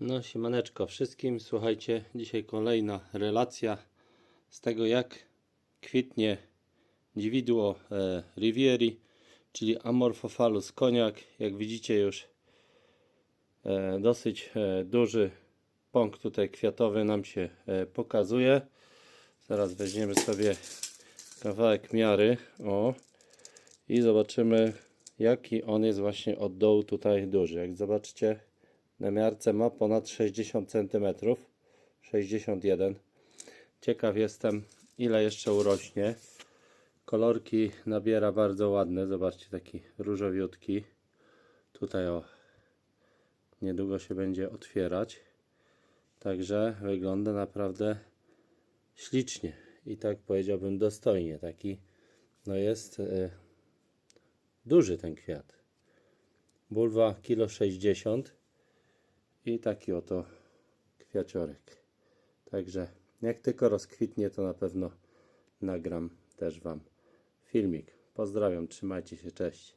No siemaneczko wszystkim, słuchajcie, dzisiaj kolejna relacja z tego jak kwitnie dziwidło e, Rivieri, czyli Amorphophallus koniak. Jak widzicie już e, dosyć e, duży pąk tutaj kwiatowy nam się e, pokazuje. Zaraz weźmiemy sobie kawałek miary, o, i zobaczymy jaki on jest właśnie od dołu tutaj duży. Jak zobaczycie na miarce ma ponad 60 cm 61 ciekaw jestem ile jeszcze urośnie. Kolorki nabiera bardzo ładne. Zobaczcie taki różowiutki. Tutaj o niedługo się będzie otwierać. Także wygląda naprawdę ślicznie. I tak powiedziałbym dostojnie. Taki no jest y, duży ten kwiat. Bulwa kilo 60 i taki oto kwiaciorek. Także jak tylko rozkwitnie, to na pewno nagram też Wam filmik. Pozdrawiam, trzymajcie się, cześć.